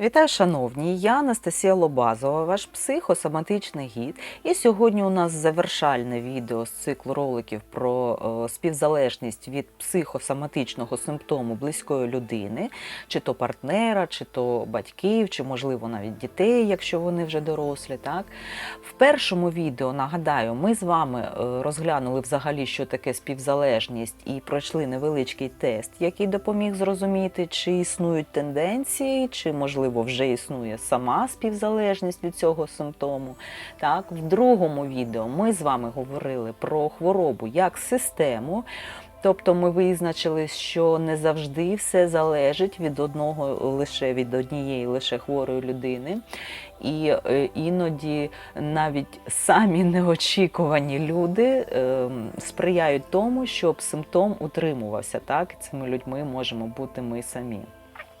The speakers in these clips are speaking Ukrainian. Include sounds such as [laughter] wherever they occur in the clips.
Вітаю, шановні! Я Анастасія Лобазова, ваш психосоматичний гід. І сьогодні у нас завершальне відео з циклу роликів про е, співзалежність від психосоматичного симптому близької людини, чи то партнера, чи то батьків, чи, можливо, навіть дітей, якщо вони вже дорослі. Так? В першому відео, нагадаю, ми з вами е, розглянули взагалі, що таке співзалежність, і пройшли невеличкий тест, який допоміг зрозуміти, чи існують тенденції, чи можливо вже існує сама співзалежність від цього симптому. Так, в другому відео ми з вами говорили про хворобу як систему. Тобто ми визначили, що не завжди все залежить від одного лише від однієї лише хворої людини. І е, іноді навіть самі неочікувані люди е, сприяють тому, щоб симптом утримувався. Так, цими людьми можемо бути ми самі.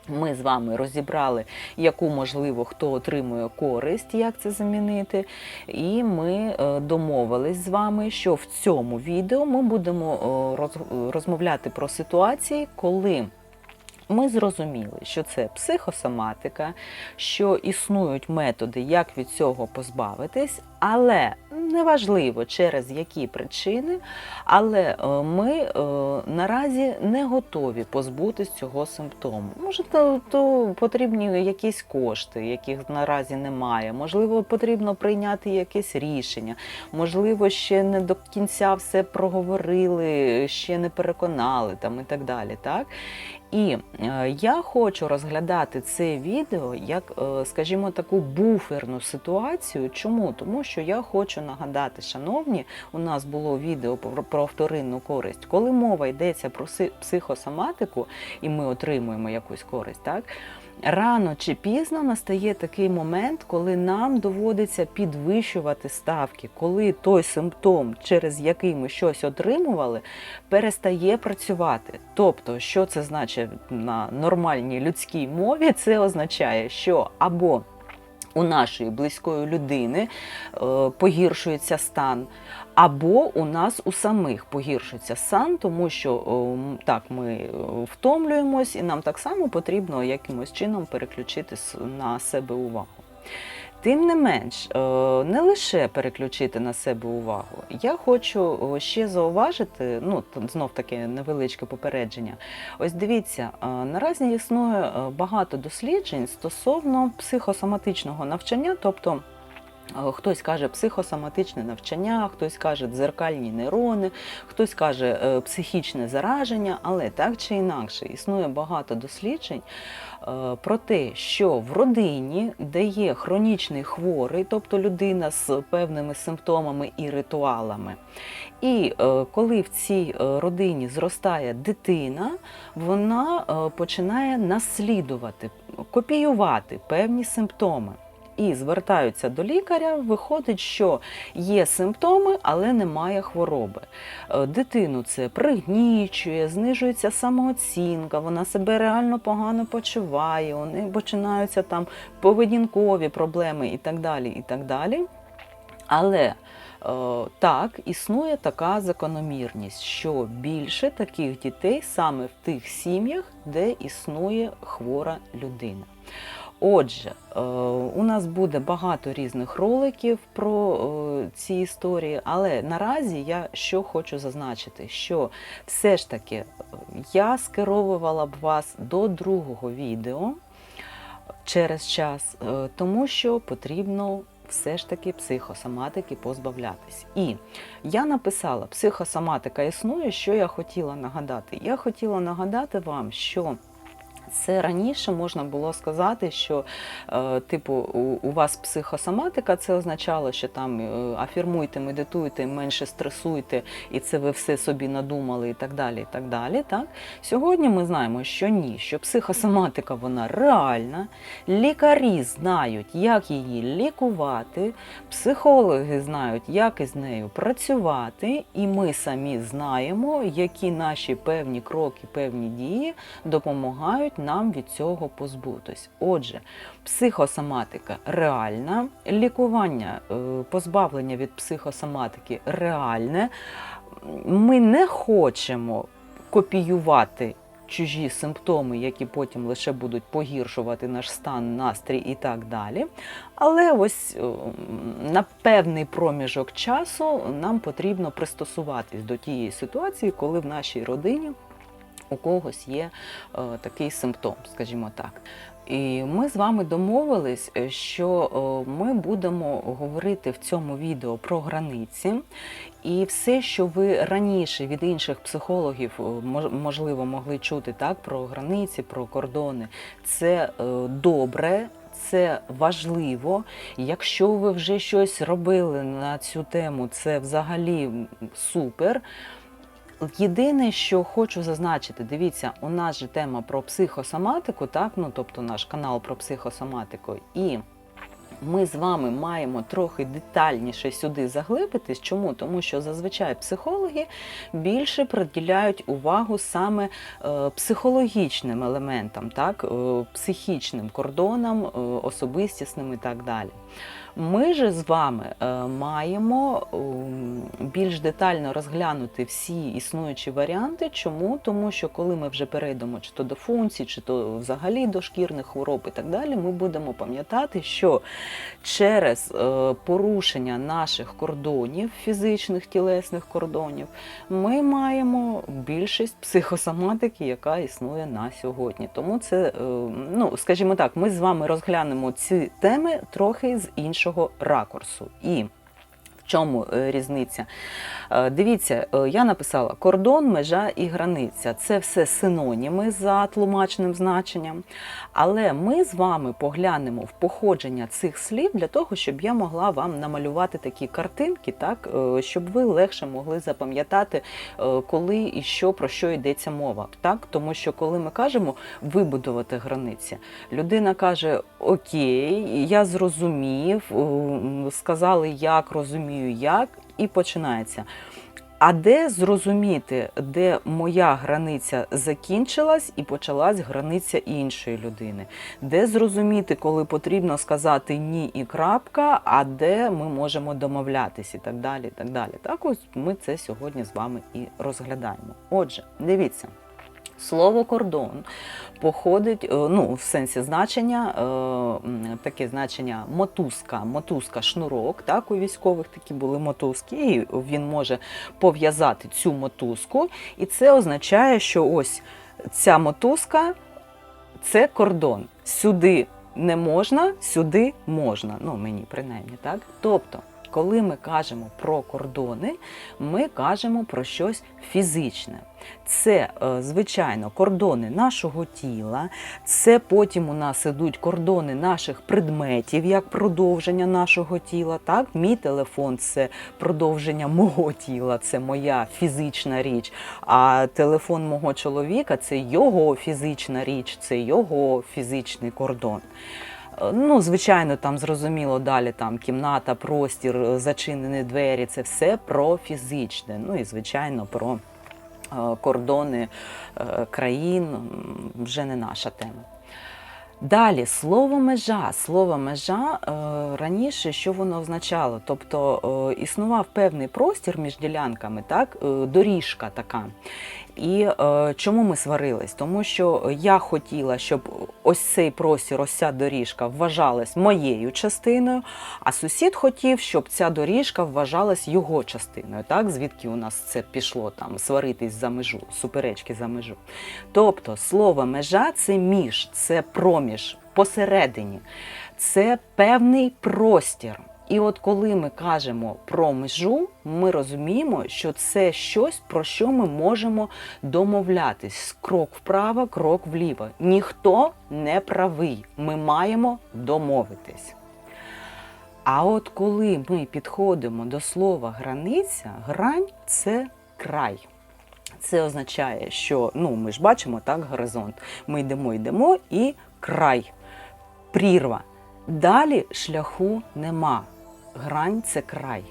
Ми з вами розібрали, яку можливо хто отримує користь, як це замінити. І ми е, домовились з вами, що в цьому відео ми будемо е, розмовляти про ситуації, коли. Ми зрозуміли, що це психосоматика, що існують методи, як від цього позбавитись, але неважливо через які причини, але е, ми е, наразі не готові позбутись цього симптому. Може, то, то потрібні якісь кошти, яких наразі немає. Можливо, потрібно прийняти якесь рішення. Можливо, ще не до кінця все проговорили, ще не переконали там і так далі. Так? І е, я хочу розглядати це відео як, е, скажімо, таку буферну ситуацію. Чому? Тому що я хочу нагадати, шановні, у нас було відео про, вторинну користь. Коли мова йдеться про си- психосоматику, і ми отримуємо якусь користь, так? Рано чи пізно настає такий момент, коли нам доводиться підвищувати ставки, коли той симптом, через який ми щось отримували, перестає працювати. Тобто, що це значить на нормальній людській мові? Це означає, що або у нашої близької людини е, погіршується стан, або у нас у самих погіршується стан, тому що е, так ми е, втомлюємось, і нам так само потрібно якимось чином переключити на себе увагу. Тим не менш, е, не лише переключити на себе увагу. Я хочу е, ще зауважити, ну знов таки невеличке попередження. Ось дивіться, е, наразі існує багато досліджень стосовно психосоматичного навчання, тобто. Е, Хтось каже психосоматичне навчання, хтось каже дзеркальні нейрони, хтось каже е, психічне зараження, але так чи інакше існує багато досліджень е, про те, що в родині, де є хронічний хворий, тобто людина з певними симптомами і ритуалами, і коли в цій родині зростає дитина, вона починає наслідувати, копіювати певні симптоми. І звертаються до лікаря, виходить, що є симптоми, але немає хвороби. Е, Дитину це пригнічує, знижується самооцінка, вона себе реально погано почуває, у неї починаються там поведінкові проблеми і так далі. І так далі. Але е, так, існує така закономірність, що більше таких дітей саме в тих сім'ях, де існує хвора людина. Отже, е, у нас буде багато різних роликів про е, ці історії, але наразі я що хочу зазначити, що все ж таки е, я скеровувала б вас до другого відео через час, тому що потрібно все ж таки психосоматики позбавлятись. І я написала, психосоматика існує, що я хотіла нагадати. Я хотіла нагадати вам, що це раніше можна було сказати, що е, типу у, вас психосоматика, це означало, що там е, афірмуйте, медитуйте, менше стресуйте, і це ви все собі надумали, і так далі. І так далі. Так? Сьогодні ми знаємо, що ні, що психосоматика вона реальна, лікарі знають, як її лікувати, психологи знають, як із нею працювати, і ми самі знаємо, які наші певні кроки, певні дії допомагають нам від цього позбутись. Отже, психосоматика реальна, лікування, е, позбавлення від психосоматики реальне. Ми не хочемо копіювати чужі симптоми, які потім лише будуть погіршувати наш стан, настрій і так далі. Але ось е, на певний проміжок часу нам потрібно пристосуватись до тієї ситуації, коли в нашій родині у когось є е, такий симптом, скажімо так. І ми з вами домовились, е, що е, ми будемо говорити в цьому відео про границі. І все, що ви раніше від інших психологів можливо могли чути так про границі, про кордони, це добре. Це важливо. Якщо ви вже щось робили на цю тему, це взагалі супер. Єдине, що хочу зазначити, дивіться, у нас же тема про психосоматику, так, ну тобто наш канал про психосоматику, і ми з вами маємо трохи детальніше сюди заглибитись. Чому? Тому що зазвичай психологи більше приділяють увагу саме е, психологічним елементам, так, е, психічним кордонам, е, особистісним і так далі. Ми же з вами е, маємо ем, більш детально розглянути всі існуючі варіанти. Чому? Тому що коли ми вже перейдемо чи то до функцій, чи то взагалі до шкірних хвороб і так далі, ми будемо пам'ятати, що через е, порушення наших кордонів, фізичних тілесних кордонів, ми маємо більшість психосоматики, яка існує на сьогодні. Тому це, е, ну скажімо так, ми з вами розглянемо ці теми трохи з іншого ракурсу. І чому е, різниця? Е, Дивіться, е, я написала кордон, межа і границя. Це все синоніми за тлумачним значенням. Але ми з вами поглянемо в походження цих слів для того, щоб я могла вам намалювати такі картинки, так, щоб ви легше могли запам'ятати, коли і що про що йдеться мова. Так? Тому що коли ми кажемо вибудувати границі, людина каже: Окей, я зрозумів, сказали, як розумію, як, і починається. А де зрозуміти, де моя границя закінчилась і почалась границя іншої людини? Де зрозуміти, коли потрібно сказати ні і крапка, а де ми можемо домовлятися і так далі. і так далі. Так ось ми це сьогодні з вами і розглядаємо. Отже, дивіться. Слово кордон походить, е, ну, в сенсі значення, е, таке значення мотузка, мотузка, шнурок. Так, у військових такі були мотузки, і він може пов'язати цю мотузку. І це означає, що ось ця мотузка це кордон. Сюди не можна, сюди можна. Ну, мені принаймні, так? Тобто, коли ми кажемо про кордони, ми кажемо про щось фізичне. Це, е, звичайно, кордони нашого тіла, це потім у нас ідуть кордони наших предметів, як продовження нашого тіла. Так? Мій телефон це продовження мого тіла, це моя фізична річ. А телефон мого чоловіка це його фізична річ, це його фізичний кордон. Ну, звичайно, там зрозуміло далі там кімната, простір, е, зачинені двері це все про фізичне. Ну і звичайно про е, кордони е, країн вже не наша тема. Далі слово межа. Слово межа раніше що воно означало? Тобто існував певний простір між ділянками, так, доріжка така. І е, чому ми сварились? Тому що я хотіла, щоб ось цей простір, ось ця доріжка вважалась моєю частиною, а сусід хотів, щоб ця доріжка вважалась його частиною. Так, звідки у нас це пішло там сваритись за межу, суперечки за межу. Тобто слово межа це між, це проміж, посередині, це певний простір. І от коли ми кажемо про межу, ми розуміємо, що це щось, про що ми можемо домовлятись. Крок вправо, крок вліво. Ніхто не правий. Ми маємо домовитись. А от коли ми підходимо до слова границя, грань це край. Це означає, що ну, ми ж бачимо так горизонт. Ми йдемо, йдемо і край, прірва. Далі шляху нема. Грань це край.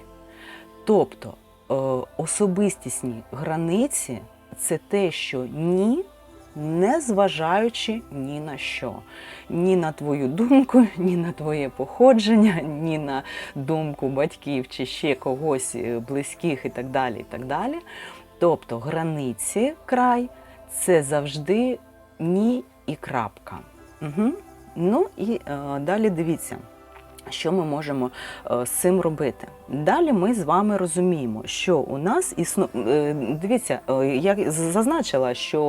Тобто е, особистісні границі це те, що ні, не зважаючи ні на що. Ні на твою думку, [laughs] ні на твоє походження, ні на думку батьків чи ще когось е, близьких і так далі. І так далі. Тобто границі край це завжди ні і крапка. Угу. Ну і е, далі дивіться. Що ми можемо е, з цим робити? Далі ми з вами розуміємо, що у нас існує. Дивіться, е, я зазначила, що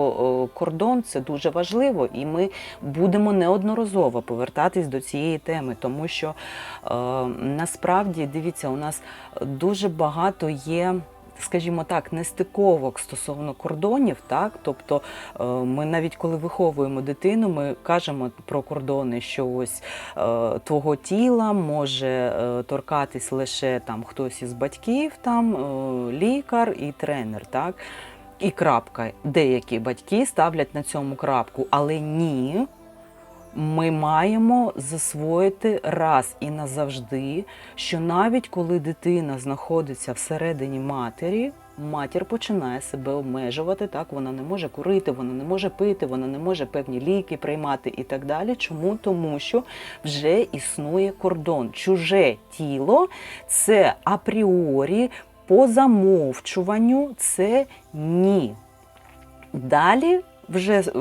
е, кордон це дуже важливо, і ми будемо неодноразово повертатись до цієї теми, тому що е, насправді дивіться, у нас дуже багато є. Скажімо так, нестиковок стосовно кордонів, так тобто е, ми навіть коли виховуємо дитину, ми кажемо про кордони, що ось е, твого тіла може е, торкатись лише там хтось із батьків, там лікар і тренер, так і крапка. Деякі батьки ставлять на цьому крапку, але ні. Ми маємо засвоїти раз і назавжди, що навіть коли дитина знаходиться всередині матері, матір починає себе обмежувати. Так вона не може курити, вона не може пити, вона не може певні ліки приймати і так далі. Чому? Тому що вже існує кордон. Чуже тіло це апріорі по замовчуванню це ні. Далі вже е,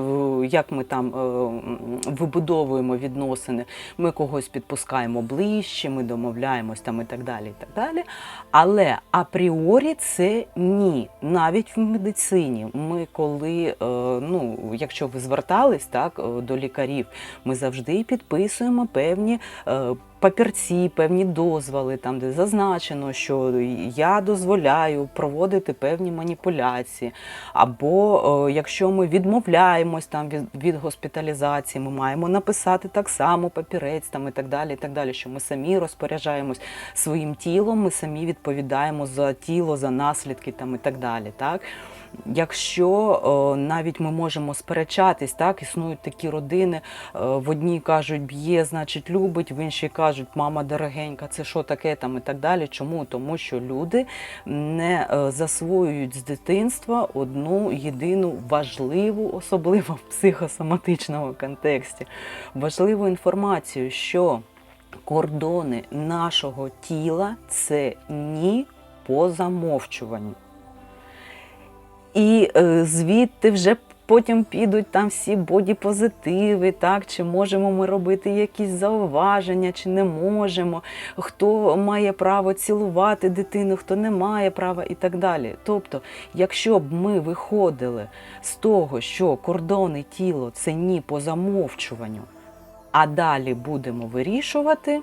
як ми там е, вибудовуємо відносини, ми когось підпускаємо ближче, ми домовляємось там і так далі. і так далі. Але апріорі це ні. Навіть в медицині. Ми коли, е, ну, якщо ви звертались так, до лікарів, ми завжди підписуємо певні папірці, певні дозволи, там де зазначено, що я дозволяю проводити певні маніпуляції. Або о, якщо ми відмовляємось там від, від госпіталізації, ми маємо написати так само папірець там і так далі, і так далі, що ми самі розпоряджаємось своїм тілом, ми самі відповідаємо за тіло, за наслідки там і так далі. Так? Якщо о, навіть ми можемо сперечатись, так існують такі родини, о, в одній кажуть, б'є, значить, любить, в іншій кажуть, мама дорогенька, це що таке там і так далі. Чому? Тому що люди не о, засвоюють з дитинства одну єдину важливу, особливо в психосоматичному контексті, важливу інформацію, що кордони нашого тіла це ні по замовчуванню. І е, звідти вже потім підуть там всі бодіпозитиви, так, чи можемо ми робити якісь зауваження, чи не можемо, хто має право цілувати дитину, хто не має права і так далі. Тобто, якщо б ми виходили з того, що кордони тіла це ні по замовчуванню, а далі будемо вирішувати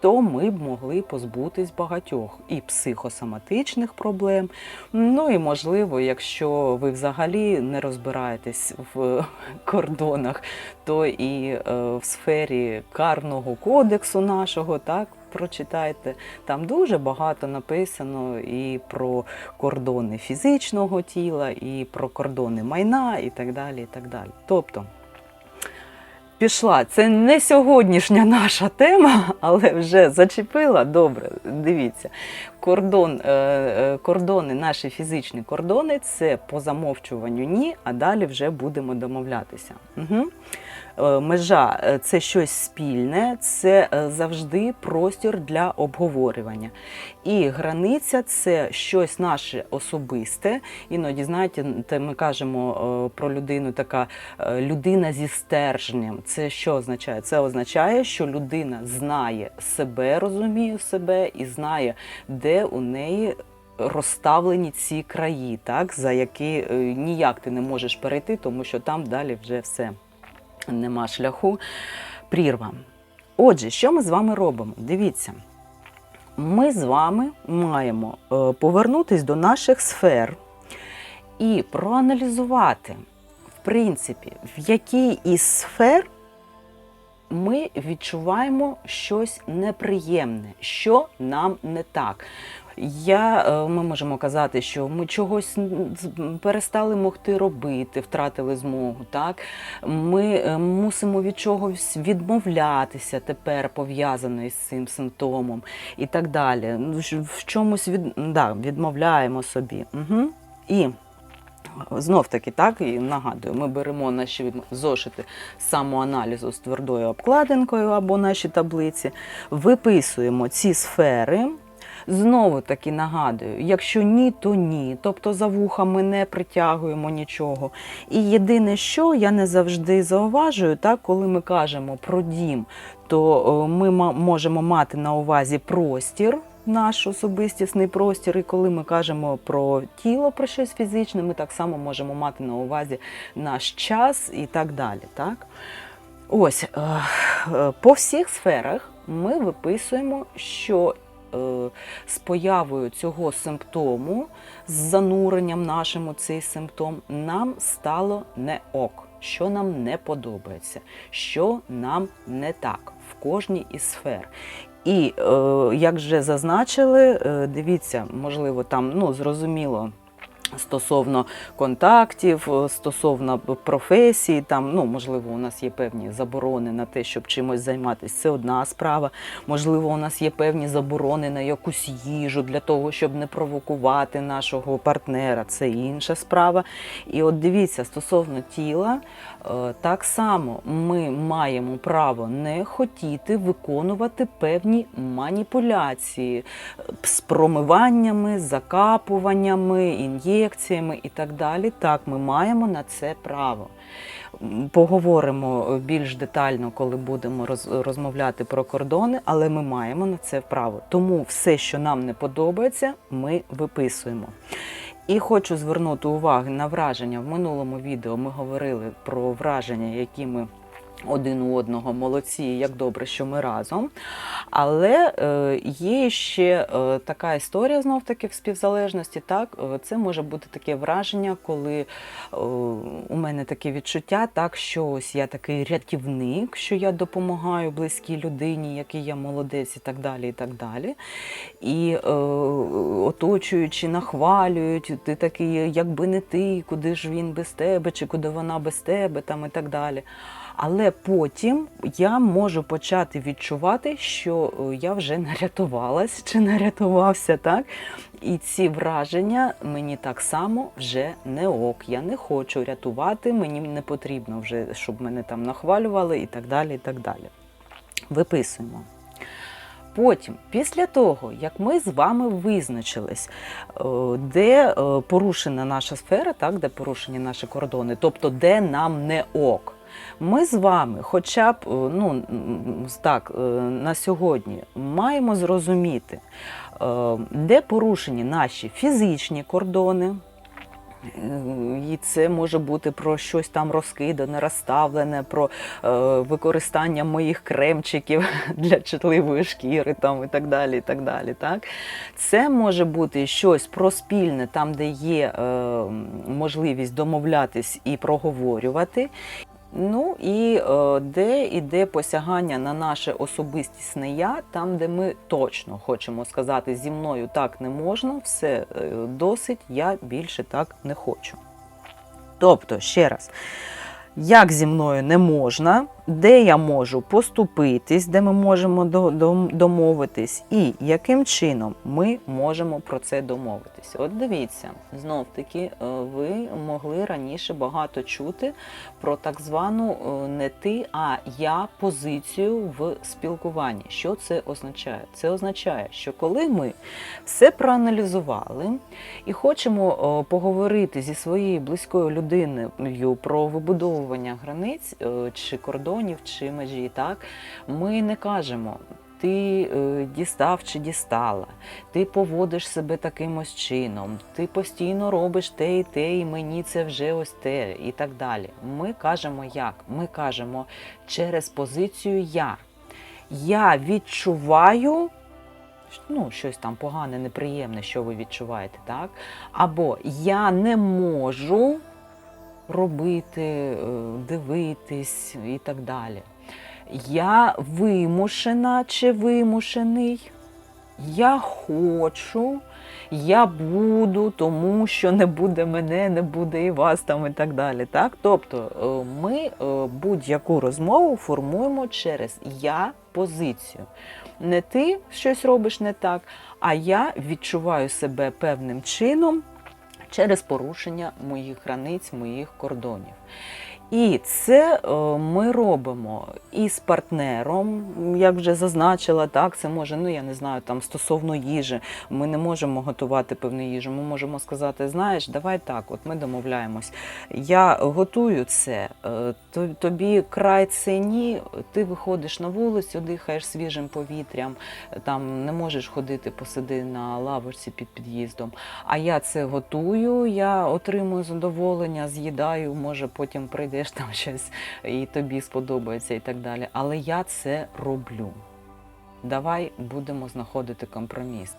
то ми б могли позбутись багатьох і психосоматичних проблем. Ну і можливо, якщо ви взагалі не розбираєтесь в [laughs] кордонах, то і е, в сфері карного кодексу нашого, так. Прочитайте, там дуже багато написано і про кордони фізичного тіла, і про кордони майна, і так далі. і так далі. Тобто пішла. Це не сьогоднішня наша тема, але вже зачепила. Добре, дивіться. Кордон, е, е, Кордони, наші фізичні кордони це по замовчуванню ні, а далі вже будемо домовлятися. Угу. Е, межа е, це щось спільне, це е, завжди простір для обговорювання. І границя це щось наше особисте. Іноді, знаєте, ми кажемо про людину, така людина зі стержнем. Це що означає? Це означає, що людина знає себе, розуміє себе і знає, де у неї. Розставлені ці краї, так за які ніяк ти не можеш перейти, тому що там далі вже все нема шляху, прірва. Отже, що ми з вами робимо? Дивіться, ми з вами маємо е, повернутися до наших сфер і проаналізувати, в принципі, в якій із сфер ми відчуваємо щось неприємне, що нам не так. Я, е, Ми можемо казати, що ми чогось перестали могти робити, втратили змогу. Так? Ми е, мусимо від чогось відмовлятися тепер пов'язано із цим симптомом і так далі. Ну, в чомусь від, да, відмовляємо собі. Угу. І Знов таки, так і нагадую, ми беремо наші зошити самоаналізу з твердою обкладинкою або наші таблиці, виписуємо ці сфери Знову таки нагадую, якщо ні, то ні. Тобто за вуха ми не притягуємо нічого. І єдине, що я не завжди зауважую, так, коли ми кажемо про дім, то е, ми можемо мати на увазі простір. Наш особистісний простір, і коли ми кажемо про тіло, про щось фізичне, ми так само можемо мати на увазі наш час і так далі. Так? Ось е, е, по всіх сферах ми виписуємо, що з появою цього симптому, з зануренням нашим у цей симптом, нам стало не ок, що нам не подобається, що нам не так в кожній із сфер. І е, як вже зазначили, е, дивіться, можливо, там ну зрозуміло. Стосовно контактів, е, стосовно професії, там ну можливо, у нас є певні заборони на те, щоб чимось займатися. Це одна справа. Можливо, у нас є певні заборони на якусь їжу для того, щоб не провокувати нашого партнера. Це інша справа. І от дивіться, стосовно тіла, е, так само ми маємо право не хотіти виконувати певні маніпуляції е, з промиваннями, закапуваннями, ін'єкціями і так далі. Так, ми маємо на це право. Поговоримо більш детально, коли будемо роз- розмовляти про кордони, але ми маємо на це право. Тому все, що нам не подобається, ми виписуємо. І хочу звернути увагу на враження. В минулому відео ми говорили про враження, які ми один у одного молодці, як добре, що ми разом. Але е, є ще е, така історія знов таки в співзалежності. Так, Е, це може бути таке враження, коли у мене таке відчуття, так що ось я такий рятівник, що я допомагаю близькій людині, який я молодець, і так далі. І так далі. І е, оточуючи, нахвалюють, ти такий, якби не ти, куди ж він без тебе, чи куди вона без тебе, там і так далі. Але потім я можу почати відчувати, що е, я вже нарятувалась чи нарятувався, так? І ці враження мені так само вже не ок. Я не хочу рятувати, мені не потрібно вже, щоб мене там нахвалювали і так далі. і так далі. Виписуємо. Потім, після того, як ми з вами визначились, е, де е, порушена наша сфера, так, де порушені наші кордони, тобто де нам не ок. Ми з вами, хоча б е, ну, так, е, на сьогодні маємо зрозуміти, е, де порушені наші фізичні кордони, і це може бути про щось там розкидане, розставлене, про використання моїх кремчиків [laughs] для чутливої шкіри, там і так далі. І так далі так? Це може бути щось про спільне, там, де є можливість домовлятись і проговорювати. Ну і е, де іде посягання на наше особистісне я, там, де ми точно хочемо сказати, зі мною так не можна, все е, досить, я більше так не хочу. Тобто, ще раз, як зі мною не можна, де я можу поступитись, де ми можемо до- до- домовитись, і яким чином ми можемо про це домовитись. От дивіться, знов таки, е, ви могли раніше багато чути про так звану е, не ти, а я позицію в спілкуванні. Що це означає? Це означає, що коли ми все проаналізували і хочемо е, поговорити зі своєю близькою людиною про вибудовування границь чи кордонів, чи межі, так ми не кажемо. Ти е, дістав чи дістала, ти поводиш себе таким ось чином, ти постійно робиш те і те, і мені це вже ось те, і так далі. Ми кажемо як? Ми кажемо через позицію я. Я відчуваю ну, щось там погане, неприємне, що ви відчуваєте, так? Або я не можу робити, е, дивитись і так далі. Я вимушена чи вимушений. Я хочу, я буду, тому що не буде мене, не буде і вас там і так далі. Так? Тобто е, ми е, будь-яку розмову формуємо через я позицію. Не ти щось робиш не так, а я відчуваю себе певним чином через порушення моїх границь, моїх кордонів. І це е, ми робимо і з партнером, як вже зазначила, так це може, ну я не знаю, там стосовно їжі. Ми не можемо готувати певну їжу. Ми можемо сказати, знаєш, давай так, от ми домовляємось. Я готую це, е, тобі край це ні. Ти виходиш на вулицю, дихаєш свіжим повітрям, там не можеш ходити, посиди на лавочці під під'їздом. А я це готую, я отримую задоволення, з'їдаю, може потім прийдеш там щось і тобі сподобається і так далі. Але я це роблю. Давай будемо знаходити компроміс.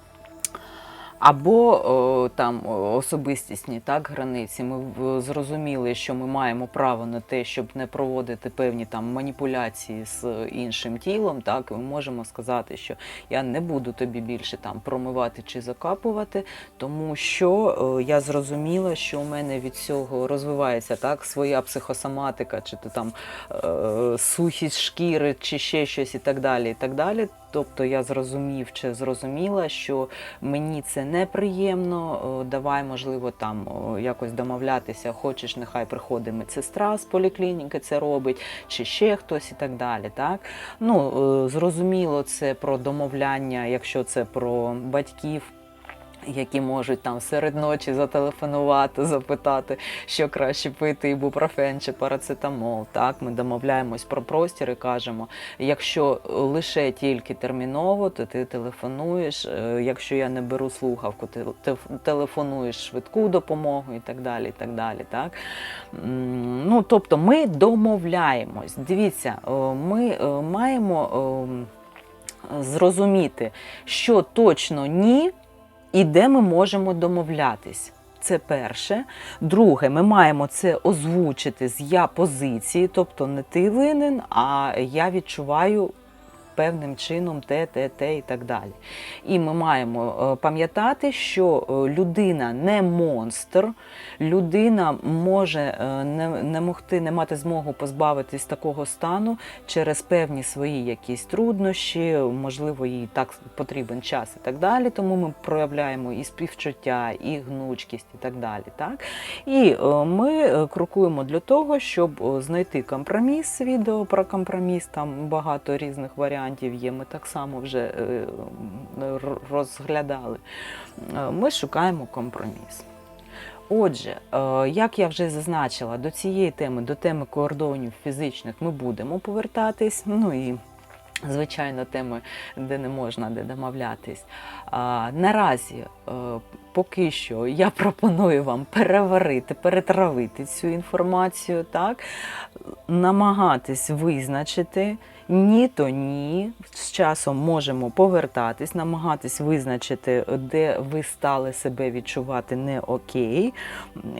Або о, там особистісні так, границі. Ми зрозуміли, що ми маємо право на те, щоб не проводити певні там маніпуляції з іншим тілом. Так, ми можемо сказати, що я не буду тобі більше там промивати чи закапувати, тому що е, я зрозуміла, що у мене від цього розвивається так своя психосоматика, чи то там е, сухість шкіри, чи ще щось і так далі. І так далі. Тобто я зрозумів чи зрозуміла, що мені це неприємно. Давай, можливо, там якось домовлятися. Хочеш, нехай приходить медсестра з поліклініки, це робить, чи ще хтось і так далі. Так? Ну, е, зрозуміло, це про домовляння, якщо це про батьків. Які можуть там серед ночі зателефонувати, запитати, що краще пити, ібупрофен чи парацетамол. Так, ми домовляємось про простір і кажемо, якщо лише тільки терміново, то ти телефонуєш. е, Якщо я не беру слухавку, ти телефонуєш швидку допомогу і так далі. І так далі так? Ну, тобто ми домовляємось. Дивіться, е, ми е, маємо е, зрозуміти, що точно ні і де ми можемо домовлятись. Це перше. Друге, ми маємо це озвучити з я позиції, тобто не ти винен, а я відчуваю певним чином те, те, те і так далі. І ми маємо е, пам'ятати, що е, людина не монстр, людина може е, не, не могти, не мати змогу позбавитись такого стану через певні свої якісь труднощі, можливо, їй так потрібен час і так далі. Тому ми проявляємо і співчуття, і гнучкість, і так далі. Так? І ми крокуємо для того, щоб знайти компроміс. Відео про компроміс, там багато різних варіантів є. Ми так само вже е, розглядали. Е, Ми шукаємо компроміс. Отже, е, як я вже зазначила, до цієї теми, до теми кордонів фізичних ми будемо повертатись. Ну і звичайно, теми, де не можна, де домовлятись. Наразі, поки що, я пропоную вам переварити, перетравити цю інформацію, так, намагатись визначити. Ні, то ні. З часом можемо повертатись, намагатись визначити, де ви стали себе відчувати не окей,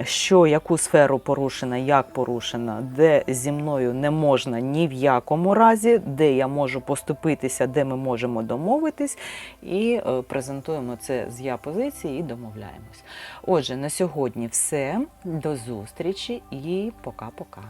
що яку сферу порушена, як порушена, де зі мною не можна ні в якому разі, де я можу поступитися, де ми можемо домовитись, і е, презентуємо це з я позиції і домовляємось. Отже, на сьогодні все. До зустрічі і пока-пока.